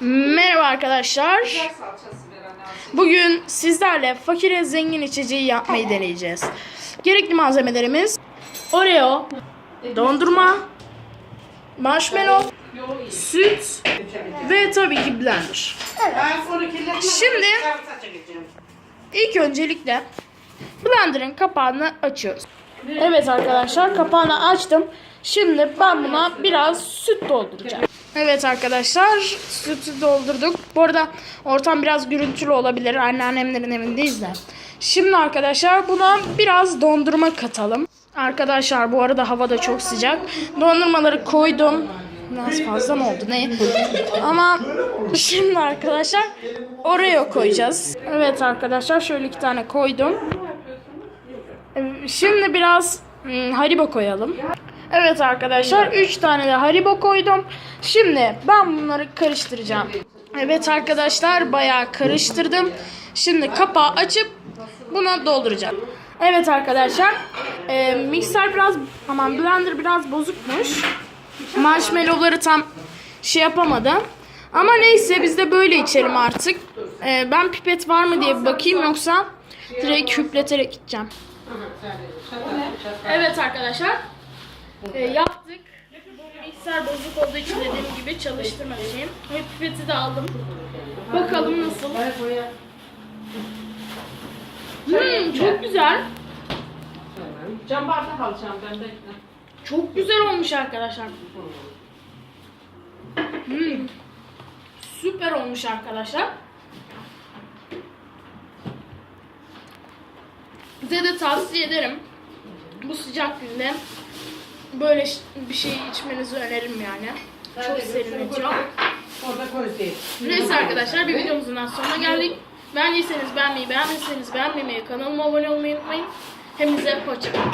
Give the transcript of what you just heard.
Merhaba arkadaşlar. Bugün sizlerle fakire zengin içeceği yapmayı deneyeceğiz. Gerekli malzemelerimiz Oreo, dondurma, marshmallow, süt ve tabii ki blender. Şimdi ilk öncelikle blenderın kapağını açıyoruz. Evet arkadaşlar kapağını açtım. Şimdi ben buna biraz süt dolduracağım. Evet arkadaşlar sütü doldurduk. Bu arada ortam biraz gürültülü olabilir. Anneannemlerin evindeyiz de. Şimdi arkadaşlar buna biraz dondurma katalım. Arkadaşlar bu arada hava da çok sıcak. Dondurmaları koydum. Biraz fazla mı oldu ne? Ama şimdi arkadaşlar Oreo koyacağız. Evet arkadaşlar şöyle iki tane koydum. Şimdi biraz hmm, Haribo koyalım. Evet arkadaşlar 3 tane de Haribo koydum. Şimdi ben bunları karıştıracağım. Evet arkadaşlar bayağı karıştırdım. Şimdi kapağı açıp buna dolduracağım. Evet arkadaşlar e, mikser biraz aman blender biraz bozukmuş. Marshmallowları tam şey yapamadı. Ama neyse biz de böyle içelim artık. E, ben pipet var mı diye bakayım yoksa direkt hüpleterek gideceğim. Evet arkadaşlar. e, yaptık. Mikser bozuk olduğu için dediğim gibi çalıştırmak için. Ve pipeti de aldım. Bakalım nasıl. Hmm, çok güzel. Cam bardak alacağım ben de. Çok güzel olmuş arkadaşlar. Hmm. Süper olmuş arkadaşlar. Size de tavsiye ederim. Bu sıcak günde böyle bir şey içmenizi öneririm yani. Çok serinletiyor. Neyse arkadaşlar bir videomuzun daha sonuna geldik. Beğendiyseniz beğenmeyi, beğenmezseniz beğenmemeyi, kanalıma abone olmayı unutmayın. Hepinize hoşçakalın.